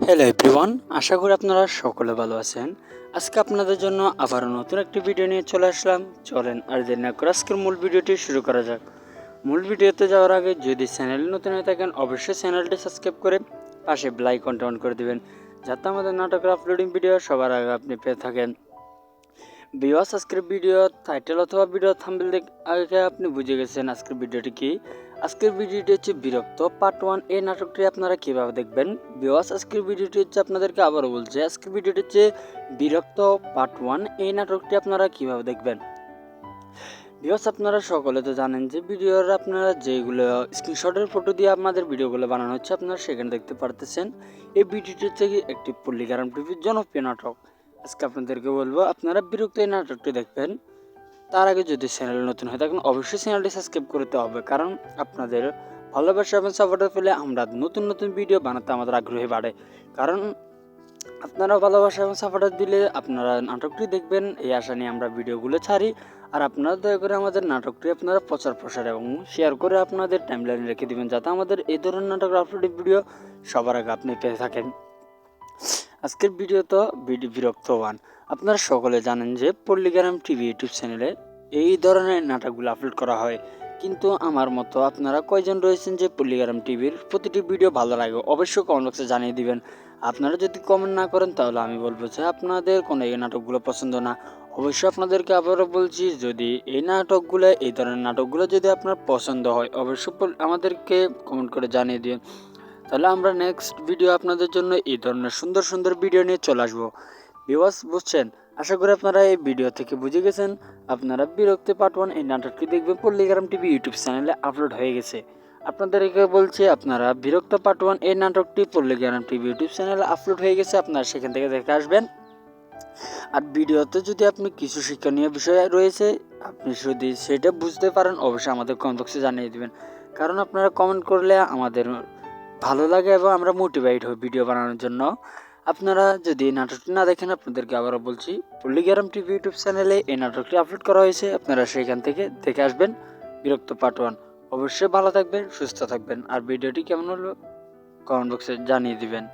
Hello everyone আশা করি আপনারা সকলে ভালো আছেন। আজকে আপনাদের জন্য আবারও নতুন একটি ভিডিও নিয়ে চলে আসলাম। চলেন আর দেরি না করে আজকের মূল ভিডিওটি শুরু করা যাক। মূল ভিডিওতে যাওয়ার আগে যদি চ্যানেলে নতুন হয়ে থাকেন, অবশ্যই চ্যানেলটি সাবস্ক্রাইব করে পাশে বেলাইকনটা অন করে দিবেন, যাতে আমাদের নাটকের আপলোডিং ভিডিও সবার আগে আপনি পেয়ে থাকেন। বিওয়াস আজকের ভিডিও টাইটেল অথবা ভিডিও থাম্বেল আগে আপনি বুঝে গেছেন আজকের ভিডিওটি কি। আজকের ভিডিওটি হচ্ছে বিরক্ত। পার্ট ওয়ান এই নাটকটি আপনারা কীভাবে দেখবেন? বিওয়াস আজকের ভিডিওটি হচ্ছে আপনাদেরকে আবারও বলছে, আজকের ভিডিওটি হচ্ছে বিরক্ত। পার্ট ওয়ান এই নাটকটি আপনারা কীভাবে দেখবেন? বিওয়াস আপনারা সকলে তো জানেন যে ভিডিওর আপনারা যেগুলো স্ক্রিনশটের ফটো দিয়ে আপনাদের ভিডিওগুলো বানানো হচ্ছে, আপনারা সেখানে দেখতে পারতেছেন। এই ভিডিওটি হচ্ছে একটি পল্লিকারাম টিভির জনপ্রিয় নাটক। আজকে আপনাদেরকে বলব, আপনারা বিরক্ত এই নাটকটি দেখবেন। তার আগে যদি চ্যানেল নতুন হয়ে থাকেন, অবশ্যই চ্যানেলটি সাবস্ক্রাইব করতে হবে, কারণ আপনাদের ভালোবাসা এবং সাপোর্টের ফলে আমরা নতুন নতুন ভিডিও বানাতে আমাদের আগ্রহী বাড়ে। কারণ আপনারা ভালোবাসা এবং সাপোর্টার দিলে আপনারা নাটকটি দেখবেন, এই আশা নিয়ে আমরা ভিডিওগুলো ছাড়ি। আর আপনারা দয়া করে আমাদের নাটকটি আপনারা প্রচার প্রসার এবং শেয়ার করে আপনাদের টাইমলাইনে রেখে দিবেন, যাতে আমাদের এই ধরনের নাটক আপলোডেড ভিডিও সবার আগে আপনি পেয়ে থাকেন। আজকের ভিডিও তো বিডি বিরক্ত হন আপনারা সকলে জানেন যে পল্লিগ্রাম টিভি ইউটিউব চ্যানেলে এই ধরনের নাটকগুলো আপলোড করা হয়। কিন্তু আমার মতো আপনারা কয়জন রয়েছেন যে পল্লিগ্রাম টিভির প্রতিটি ভিডিও ভালো লাগে, অবশ্যই কমেন্ট বক্সে জানিয়ে দিবেন। আপনারা যদি কমেন্ট না করেন, তাহলে আমি বলব যে আপনাদের কোনো এই নাটকগুলো পছন্দ না। অবশ্যই আপনাদেরকে আবারও বলছি, যদি এই নাটকগুলো, এই ধরনের নাটকগুলো যদি আপনার পছন্দ হয়, অবশ্যই আমাদেরকে কমেন্ট করে জানিয়ে দিন। তাহলে আমরা নেক্সট ভিডিও আপনাদের জন্য এই ধরনের সুন্দর সুন্দর ভিডিও নিয়ে চলে আসব। বিওয়াস বুঝছেন? আশা করি আপনারা এই ভিডিও থেকে বুঝে গেছেন। আপনারা বিরক্তি পার্ট ওয়ান এই নাটকটি দেখবেন? পল্লিগ্রাম টিভি ইউটিউব চ্যানেলে আপলোড হয়ে গেছে। আপনাদেরকে বলছি, আপনারা বিরক্ত পার্ট ওয়ান এই নাটকটি পল্লিগ্রাম টিভি ইউটিউব চ্যানেলে আপলোড হয়ে গেছে, আপনারা সেখান থেকে দেখে আসবেন। আর ভিডিওতে যদি আপনি কিছু শিক্ষণীয় বিষয় রয়েছে, আপনি যদি সেটা বুঝতে পারেন, অবশ্যই আমাদের কমেন্ট বক্সে জানিয়ে দেবেন। কারণ আপনারা কমেন্ট করলে আমাদের ভালো লাগে এবং আমরা মোটিভেট হই ভিডিও বানানোর জন্য। আপনারা যদি নাটকটি না দেখেন, আপনাদেরকে আবারও বলছি, পল্লিগ্রাম টিভি ইউটিউব চ্যানেলে এই নাটকটি আপলোড করা হয়েছে। আপনারা সেইখান থেকে দেখে আসবেন বিরক্ত পার্ট ওয়ান অবশ্যই ভালো থাকবেন, সুস্থ থাকবেন। আর ভিডিওটি কেমন হলো? কমেন্ট বক্সে জানিয়ে দিবেন।